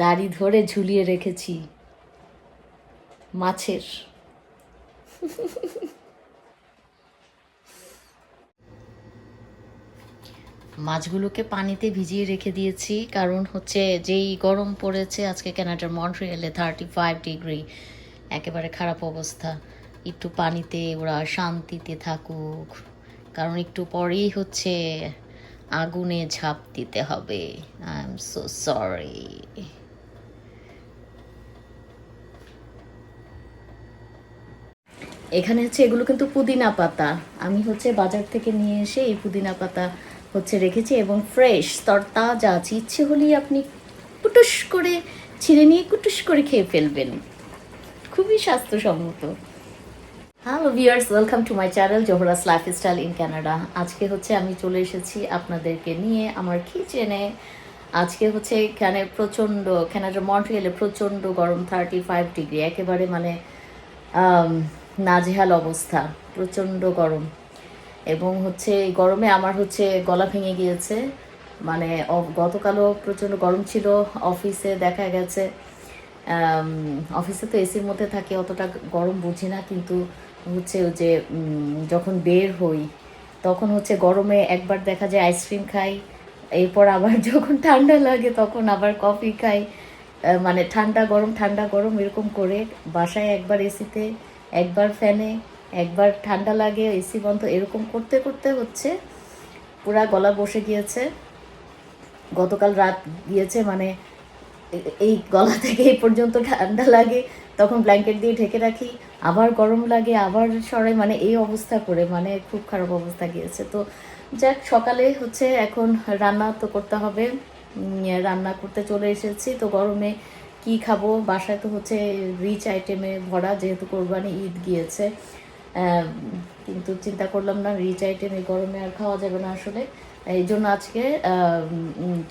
দাড়ি ধরে ঝুলিয়ে রেখেছি। মাছের। মাছগুলোকে পানিতে ভিজিয়ে রেখে দিয়েছি, কারণ হচ্ছে যেই গরম পড়েছে, আজকে কানাডার মন্ট্রিয়ালে থার্টি ফাইভ ডিগ্রি একেবারে খারাপ অবস্থা। একটু পানিতে ওরা শান্তিতে থাকুক। কারণ একটু পরেই হচ্ছে আগুনে ঝাঁপ দিতে হবে। আই এম সো সরি এখানে হচ্ছে এগুলো কিন্তু পুদিনা পাতা। আমি হচ্ছে বাজার থেকে নিয়ে এসে এই পুদিনা পাতা হচ্ছে রেখেছি এবং ফ্রেশ তরতাজা আছে ইচ্ছে হলেই আপনি কুটুস করে, ছিঁড়ে নিয়ে কুটুস করে খেয়ে ফেলবেন। খুবই স্বাস্থ্যসম্মত। Hello viewers welcome to my channel Zohra's lifestyle in Canada আজকে হচ্ছে আমি চলে এসেছি আপনাদেরকে নিয়ে আমার কিচেনে আজকে হচ্ছে এখানে প্রচণ্ড কানাডার মন্ট্রিয়ালে প্রচণ্ড গরম থার্টি ফাইভ ডিগ্রি একেবারে মানে নাজেহাল অবস্থা, প্রচণ্ড গরম। এবং হচ্ছে গরমে আমার হচ্ছে গলা ভেঙে গিয়েছে। মানে গতকালও প্রচণ্ড গরম ছিল, অফিসে দেখা গেছে। অফিসে তো এসির মধ্যে থাকে, অতটা গরম বুঝি না, কিন্তু হচ্ছে যে যখন বের হই, তখন হচ্ছে গরমে একবার দেখা যায় আইসক্রিম খাই, এরপর আবার যখন ঠান্ডা লাগে তখন আবার কফি খাই মানে ঠান্ডা গরম ঠান্ডা গরম এরকম করে বাসায় একবার এসিতে একবার ফ্যানে একবার ঠান্ডা লাগে এসি বন্ধ, এরকম করতে করতে হচ্ছে, পুরা গলা বসে গিয়েছে। গতকাল রাত গিয়েছে মানে এই গলা থেকে এই পর্যন্ত ঠান্ডা লাগে। তখন ব্ল্যাঙ্কেট দিয়ে ঢেকে রাখি, আবার গরম লাগে, আবার সরাই মানে এই অবস্থা করে মানে খুব খারাপ অবস্থা গিয়েছে। তো যাক, সকালে হচ্ছে এখন রান্না তো করতে হবে রান্না করতে চলে এসেছি। তো গরমে কি খাব? বাসায় তো হচ্ছে রিচ আইটেমে ভরা, যেহেতু কোরবানি ঈদ গিয়েছে। কিন্তু চিন্তা করলাম না রিচ আইটেম এই গরমে আর খাওয়া যাবে না আসলে। এই জন্য আজকে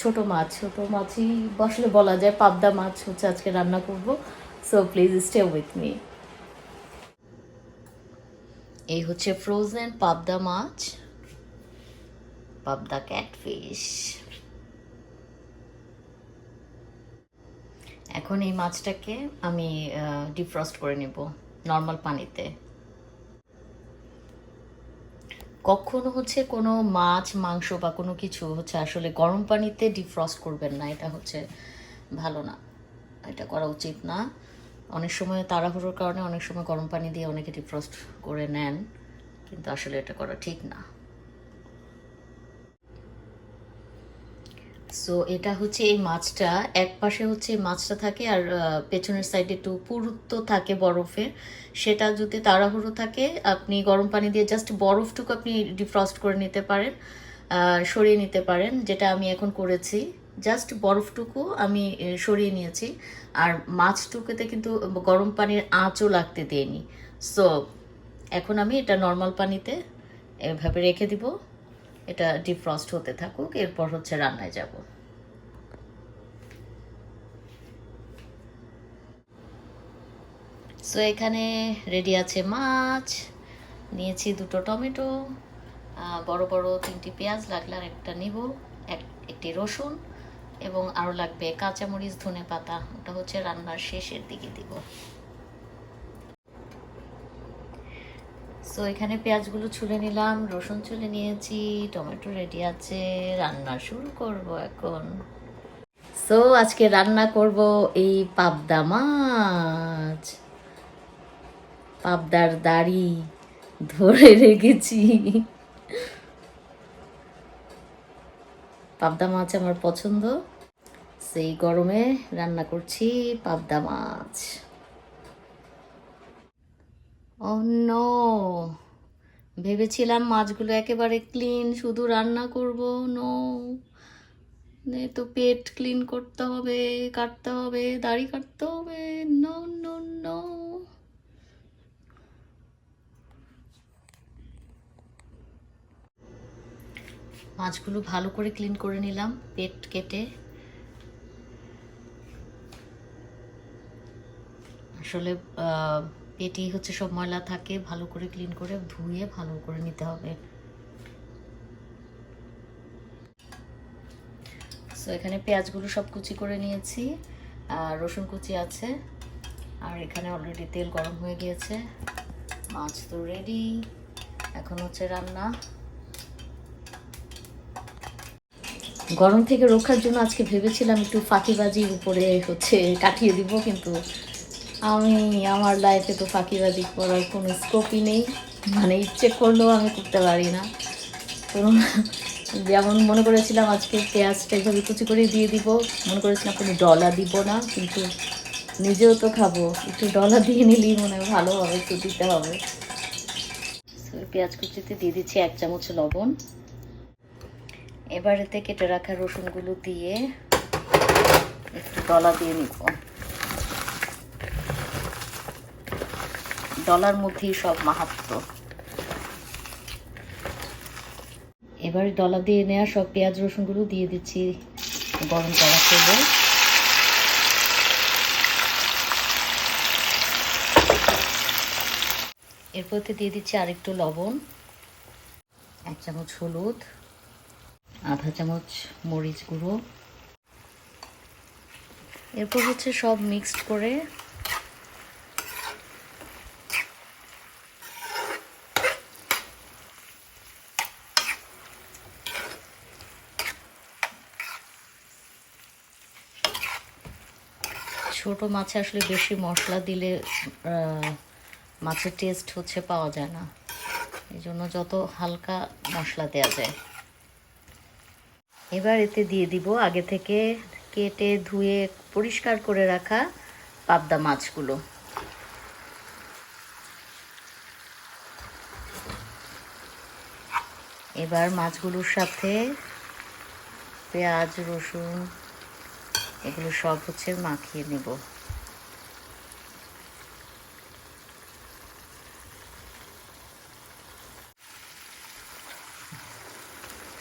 ছোট মাছ, ছোট মাছই বসলে বলা যায়, পাবদা মাছ হচ্ছে আজকে রান্না করব। So please stay with me এই হচ্ছে ফ্রোজেন পাবদা মাছ, পাবদা ক্যাটফিশ এখন এই মাছটাকে আমি ডিফ্রস্ট করে নেব নর্মাল পানিতে। কখনো হচ্ছে কোনো মাছ, মাংস বা কোনো কিছু হচ্ছে আসলে গরম পানিতে ডিফ্রস্ট করবেন না, এটা হচ্ছে ভালো না। এটা করা উচিত না। অনেক সময় তাড়াহুড়োর কারণে অনেক সময় গরম পানি দিয়ে অনেকে ডিফ্রস্ট করে নেন, কিন্তু আসলে এটা করা ঠিক না। সো এটা হচ্ছে এই মাছটা, এক পাশে হচ্ছে মাছটা থাকে আর পেছনের সাইডে একটু পুরুত্ব থাকে বরফের, সেটা যদি তাড়াহুড়ো থাকে, আপনি গরম পানি দিয়ে জাস্ট বরফটুকু আপনি ডিফ্রস্ট করে নিতে পারেন সরিয়ে নিতে পারেন, যেটা আমি এখন করেছি। জাস্ট বরফটুকু আমি সরিয়ে নিয়েছি। আর মাছটুকুতে কিন্তু গরম পানির আঁচও লাগতে দিইনি সো এখন আমি এটা নর্মাল পানিতে এভাবে রেখে দিব। এটা ডিফ্রস্ট হতে থাকুক, এরপর হচ্ছে রান্নায় যাব। সো এখানে রেডি আছে মাছ। নিয়েছি দুটো টমেটো। বড় বড় তিনটি পেঁয়াজ লাগলে আর একটা নিব, এক, একটি রসুন। এবং আরও লাগবে কাঁচামরিচ, ধনে পাতা, ওটা হচ্ছে রান্নার শেষের দিকে দিব। সো এখানে পেঁয়াজগুলো ছুলে নিলাম, রসুন ছুলে নিয়েছি, টমেটো রেডি আছে, রান্না শুরু করব এখন। সো আজকে রান্না করব এই পাবদা মাছ। পাবদার দাড়ি ধরে রেখেছি। পাবদা মাছ আমার পছন্দ। সেই গরমে রান্না করছি পাবদা মাছ। অন্য ভেবেছিলাম মাছগুলো একেবারে ক্লিন, শুধু রান্না করব নো তো পেট ক্লিন করতে হবে, কাটতে হবে, দাড়ি কাটতে হবে, নো নো নো। মাছগুলো ভালো করে ক্লিন করে নিলাম, পেট কেটে। আসলে পেটেই হচ্ছে সব ময়লা থাকে, ভালো করে ক্লিন করে ধুয়ে ভালো করে নিতে হবে। সো এখানে পেঁয়াজগুলো সব কুচি করে নিয়েছি, আর রসুন কুচি আছে, আর এখানে অলরেডি তেল গরম হয়ে গিয়েছে। মাছ তো রেডি এখন হচ্ছে রান্না। গরম থেকে রক্ষার জন্য আজকে ভেবেছিলাম একটু ফাঁকিবাজির উপরে হচ্ছে কাটিয়ে দিব, কিন্তু আমি আমার লাইফে তো ফাঁকিবাজি করার কোনো স্কোপই নেই। মানে ইচ্ছে করলেও আমি করতে পারি না। তো যেমন মনে করেছিলাম আজকে পেঁয়াজটা এইভাবে কুচি করে দিয়ে দিব, মনে করেছিলাম কোনো ডলা দিব না, কিন্তু নিজেও তো খাব। একটু ডলা দিয়ে নিলেই মনে হয় ভালো হবে, একটু দিতে হবে। পেঁয়াজ কুচিতে দিয়ে দিচ্ছি এক চামচ লবণ। এবারেতে কেটে রাখা রসুনগুলো দিয়ে একটু ডলা দিয়ে নিব। ডলার মধ্যেই সব মাহাত্ম। এবার ডলা দিয়ে নেওয়া সব পেঁয়াজ, রসুনগুলো দিয়ে দিচ্ছি গরম করা তেলে। এরপরতে দিয়ে দিচ্ছি আরেকটু লবণ, এক চামচ হলুদ, আধা চামচ মরিচ গুঁড়ো। এরপর হচ্ছে সব মিক্সড করে ছোট মাছে আসলে বেশি মশলা দিলে মাছের টেস্ট হচ্ছে পাওয়া যায় না। এই জন্য যত হালকা মশলা দেওয়া যায়। এবার এতে দিয়ে দিব আগে থেকে কেটে ধুয়ে পরিষ্কার করে রাখা পাবদা মাছগুলো। এবার মাছগুলোর সাথে পেঁয়াজ, রসুন এগুলো সব হচ্ছে মাখিয়ে নেব।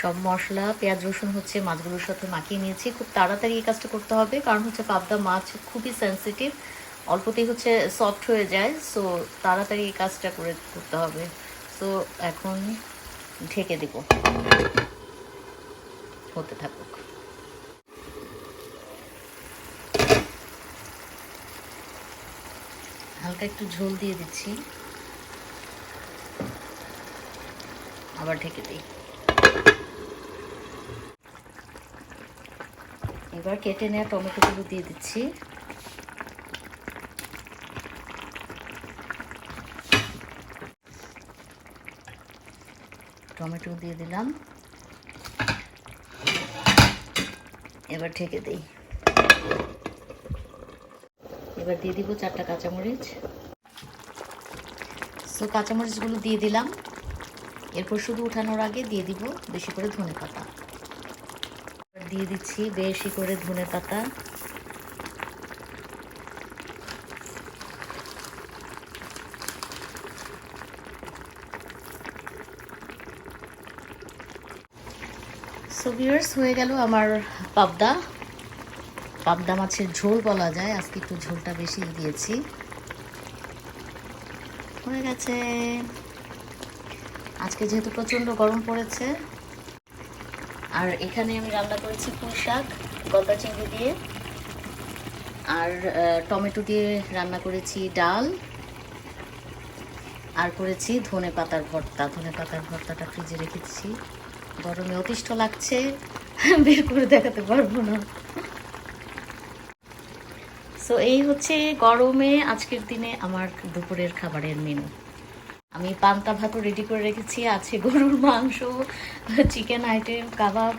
সব মশলা, পেঁয়াজ, রসুন হচ্ছে মাছগুলোর সাথে মাখিয়ে নিয়েছি। খুব তাড়াতাড়ি এই কাজটা করতে হবে, কারণ হচ্ছে পাবদা মাছ খুবই সেন্সিটিভ অল্পতেই হচ্ছে সফট হয়ে যায় সো তাড়াতাড়ি এই কাজটা করে করতে হবে। সো এখন ঢেকে দেব। হতে থাকুক। হালকা একটু ঝোল দিয়ে দিচ্ছি। আবার ঢেকে দিই। এবার কেটে নেওয়া টমেটোগুলো দিয়ে দিচ্ছি। টমেটো দিয়ে দিলাম। এবার ঢেকে দিই। এবার দিয়ে দিব চারটা কাঁচামরিচ। সো কাঁচামরিচগুলো দিয়ে দিলাম। এরপর শুধু উঠানোর আগে দিয়ে দিব বেশি করে ধনে পাতা। দিয়ে দিচ্ছি বেশি করে ধনে পাতা। সো ভিউয়ার্স হয়ে গেল আমার পাবদা। পাবদা মাছের ঝোল বলা যায়। আজকে একটু ঝোলটা বেশি দিয়েছি। হয়ে গেছে। আজকে যেহেতু প্রচণ্ড গরম পড়েছে, আর এখানে আমি রান্না করেছি পুঁই শাক, গলদা চিংড়ি দিয়ে, আর টমেটো দিয়ে রান্না করেছি ডাল, আর করেছি ধনে পাতার ভর্তা। ধনে পাতার ভর্তাটা ফ্রিজে রেখেছি। গরমে অতিষ্ঠ লাগছে, বের করে দেখাতে পারব না। সো এই হচ্ছে গরমে আজকের দিনে আমার দুপুরের খাবারের মেনু আমি পান্তা ভাতও রেডি করে রেখেছি, আছে গরুর মাংস চিকেন আইটেম কাবাব।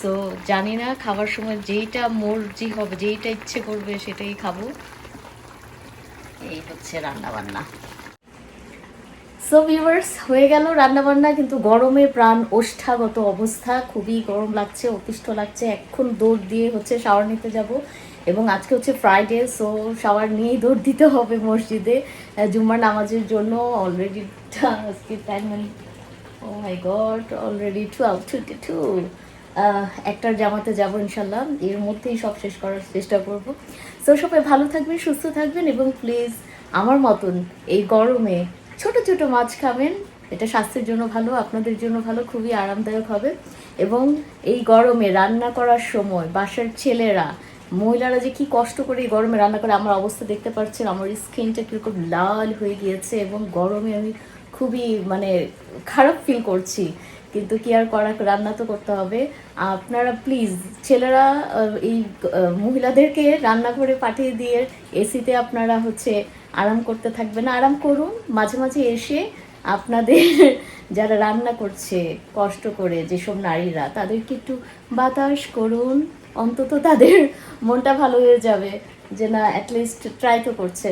সো জানি না, খাবার সময় যেইটা মর্জি হবে, যেইটা ইচ্ছে করবে সেটাই খাব। এই হচ্ছে রান্না বান্না সো ভিউয়ার্স হয়ে গেল রান্নাবান্না, কিন্তু গরমে প্রাণ ওষ্ঠাগত অবস্থা। খুবই গরম লাগছে, অতিষ্ঠ লাগছে। এখন দৌড় দিয়ে হচ্ছে শাওয়ার নিতে যাব। এবং আজকে হচ্ছে ফ্রাইডে সো শাওয়ার নিয়েই দৌড় দিতে হবে মসজিদে। জুম্মার নামাজের জন্য অলরেডি আজকে টাইম মানে ও my God already twelve twenty two একটার জামাতে যাব ইনশাল্লাহ এর মধ্যেই সব শেষ করার চেষ্টা করব। সো সবাই ভালো থাকবেন, সুস্থ থাকবেন এবং প্লিজ আমার মতন এই গরমে ছোট ছোট মাছ খাবেন। এটা স্বাস্থ্যের জন্য ভালো, আপনাদের জন্য ভালো, খুবই আরামদায়ক হবে। এবং এই গরমে রান্না করার সময় বাসার ছেলেরা, মহিলারা যে কি কষ্ট করে এই গরমে রান্না করে, আমার অবস্থা দেখতে পাচ্ছেন, আমার স্কিনটা কীরকম লাল হয়ে গিয়েছে এবং গরমে আমি খুবই মানে খারাপ ফিল করছি। কিন্তু কি আর করা, রান্না তো করতে হবে। আপনারা প্লিজ ছেলেরা এই মহিলাদেরকে রান্না করে পাঠিয়ে দিয়ে এসিতে আপনারা হচ্ছে আরাম করতে থাকবেন। আরাম করুন, মাঝে মাঝে এসে আপনাদের যারা রান্না করছে, কষ্ট করে যেসব নারীরা, তাদেরকে একটু বাতাস করুন। অন্তত তাদের মনটা ভালো হয়ে যাবে যে না অ্যাটলিস্ট ট্রাই তো করছে।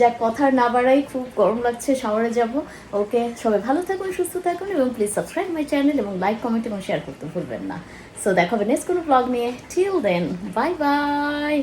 যা কথা না বাড়াই খুব গরম লাগছে শাওয়ারে যাব। ওকে, সবাই ভালো থাকুন, সুস্থ থাকুন এবং প্লিজ সাবস্ক্রাইব মাই চ্যানেল এবং লাইক কমেন্ট এবং শেয়ার করতে ভুলবেন না। সো দেখা হবে নেক্সট কোনো ব্লগ নিয়ে। Till then bye bye